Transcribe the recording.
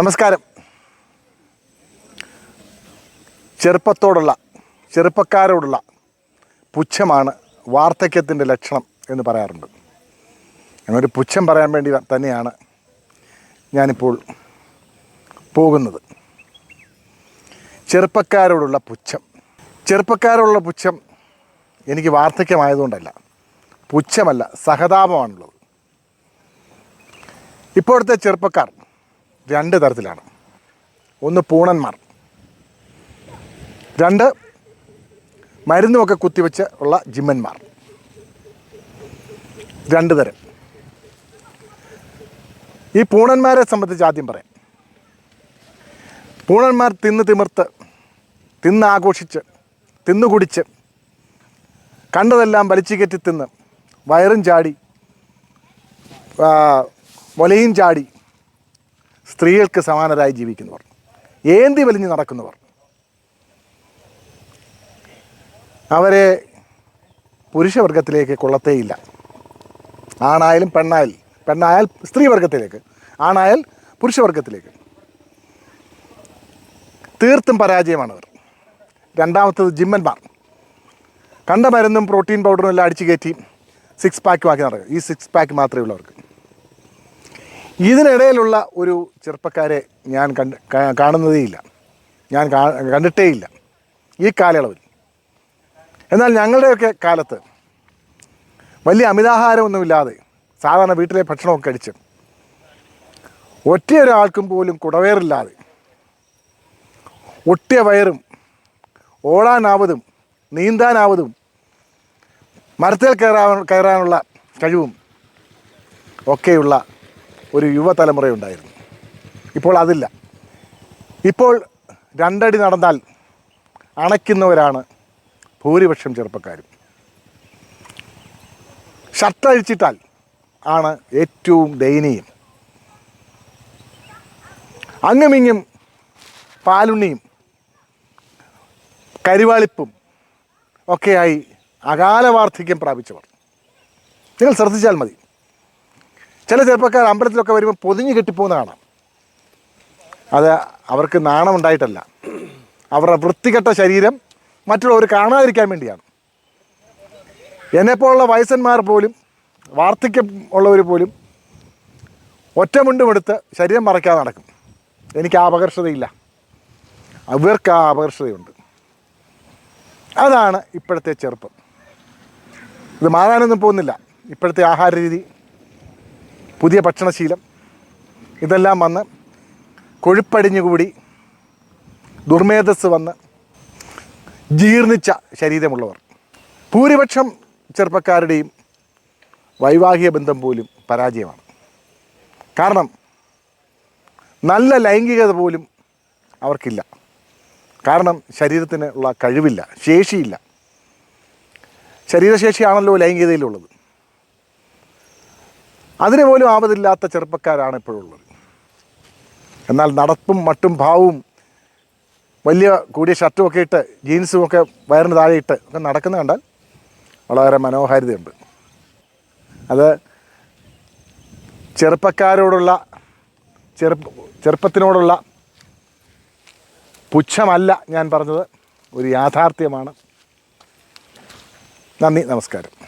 നമസ്കാരം. ചെറുപ്പത്തോടുള്ള ചെറുപ്പക്കാരോടുള്ള പുച്ഛമാണ് വാർദ്ധക്യത്തിന്റെ ലക്ഷണം എന്ന് പറയാറുണ്ട്. അങ്ങനെ ഒരു പുച്ഛം പറയാൻ വേണ്ടി തന്നെയാണ് ഞാനിപ്പോൾ പോകുന്നത്. ചെറുപ്പക്കാരോടുള്ള പുച്ഛം. ചെറുപ്പക്കാരോടുള്ള പുച്ഛം എനിക്ക് വാർദ്ധക്യമായതുകൊണ്ടല്ല. പുച്ഛമല്ല സഹതാപമാണുള്ളത്. ഇപ്പോഴത്തെ ചെറുപ്പക്കാർ രണ്ട് തരത്തിലാണ്. ഒന്ന് പൂണന്മാർ. രണ്ട് മരുന്നുമൊക്കെ കുത്തിവെച്ച് ഉള്ള ജിമ്മന്മാർ. രണ്ട് തരം. ഈ പൂണന്മാരെ സംബന്ധിച്ച് ആദ്യം പറയാം. പൂണന്മാർ തിന്ന് തിമിർത്ത് തിന്ന് ആഘോഷിച്ച് തിന്നു കുടിച്ച് കണ്ടതെല്ലാം വലിച്ചു കയറ്റി തിന്ന് വയറും ചാടി മുലയും ചാടി സ്ത്രീകൾക്ക് സമാനരായി ജീവിക്കുന്നവർ. ഏന്തി വലിഞ്ഞ് നടക്കുന്നവർ. അവരെ പുരുഷവർഗത്തിലേക്ക് കൊള്ളത്തേയില്ല. ആണായാലും പെണ്ണായാലും പെണ്ണായാൽ സ്ത്രീവർഗത്തിലേക്ക് ആണായാൽ പുരുഷവർഗത്തിലേക്ക്. തീർത്തും പരാജയമാണവർ. രണ്ടാമത്തത് ജിമ്മന്മാർ. കണ്ട മരുന്നും പ്രോട്ടീൻ പൗഡറും എല്ലാം അടിച്ചു കയറ്റി സിക്സ് പാക്കുമാക്കി നടക്കും ഈ സിക്സ് പാക്ക് മാത്രമേ ഉള്ളവർക്ക്. ഇതിനിടയിലുള്ള ഒരു ചെറുപ്പക്കാരെ ഞാൻ കണ്ട് കാണുന്നതേ കാണുന്നതേയില്ല. ഞാൻ കണ്ടിട്ടേ കണ്ടിട്ടേയില്ല ഈ കാലയളവിൽ. എന്നാൽ ഞങ്ങളുടെയൊക്കെ കാലത്ത് വലിയ അമിതാഹാരമൊന്നുമില്ലാതെ സാധാരണ വീട്ടിലെ ഭക്ഷണമൊക്കെ കഴിച്ച് ഒറ്റ ഒരാൾക്കും പോലും കുടവേറില്ലാതെ ഒട്ടിയ വയറും ഓടാനാവതും നീന്താനാവതും മരത്തിൽ കയറാൻ കയറാനുള്ള കഴിവും ഒക്കെയുള്ള ഒരു യുവതലമുറയുണ്ടായിരുന്നു. ഇപ്പോൾ അതില്ല. ഇപ്പോൾ രണ്ടടി നടന്നാൽ അണയ്ക്കുന്നവരാണ് ഭൂരിപക്ഷം ചെറുപ്പക്കാരും. ഷർട്ട് അഴിച്ചിട്ടാൽ ആണ് ഏറ്റവും ദയനീയം. അങ്ങുമിങ്ങും പാലുണ്ണിയും കരിവാളിപ്പും ഒക്കെയായി അകാല വാർദ്ധക്യം പ്രാപിച്ചവർ. നിങ്ങൾ ശ്രദ്ധിച്ചാൽ മതി. ചില ചെറുപ്പക്കാർ അമ്പലത്തിലൊക്കെ വരുമ്പോൾ പൊതിഞ്ഞ് കെട്ടിപ്പോകുന്ന കാണാം അത് അവർക്ക് നാണം നാണമുണ്ടായിട്ടല്ല അവരുടെ വൃത്തികെട്ട ശരീരം മറ്റുള്ളവർ കാണാതിരിക്കാൻ വേണ്ടിയാണ്. എന്നെപ്പോലുള്ള വയസ്സന്മാർ പോലും വാർദ്ധക്യം ഉള്ളവർ പോലും ഒറ്റമുണ്ടുമെടുത്ത് ശരീരം മറയ്ക്കാതെ നടക്കും. എനിക്ക് ആ അപകർഷതയില്ല. അവർക്ക് ആ അപകർഷതയുണ്ട്. അതാണ് ഇപ്പോഴത്തെ ചെറുപ്പം. ഇത് മാറാനൊന്നും പോകുന്നില്ല. ഇപ്പോഴത്തെ ആഹാര രീതി പുതിയ ഭക്ഷണശീലം. ഇതെല്ലാം വന്ന് കൊഴുപ്പടിഞ്ഞുകൂടി ദുർമേധസ് വന്ന് ജീർണിച്ച ശരീരമുള്ളവർ. ഭൂരിപക്ഷം ചെറുപ്പക്കാരുടെയും വൈവാഹിക ബന്ധം പോലും പരാജയമാണ്. കാരണം നല്ല ലൈംഗികത പോലും അവർക്കില്ല. കാരണം ശരീരത്തിന് ഉള്ള കഴിവില്ല ശേഷിയില്ല. ശരീരശേഷിയാണല്ലോ ലൈംഗികതയിലുള്ളത്. അതിന് പോലും ആപതില്ലാത്ത ചെറുപ്പക്കാരാണ് ഇപ്പോഴുള്ളത്. എന്നാൽ നടപ്പും മട്ടും ഭാവവും വലിയ കൂടിയ ഷർട്ടും ഒക്കെ ഇട്ട് ജീൻസും ഒക്കെ വയറിന് താഴെ ഇട്ട് ഒക്കെ നടക്കുന്ന കണ്ടാൽ വളരെ മനോഹാരിതയുണ്ട്. അത് ചെറുപ്പക്കാരോടുള്ള ചെറുപ്പ ചെറുപ്പത്തിനോടുള്ള പുച്ഛമല്ല ഞാൻ പറഞ്ഞത്. ഒരു യാഥാർത്ഥ്യമാണ്. നന്ദി നമസ്കാരം.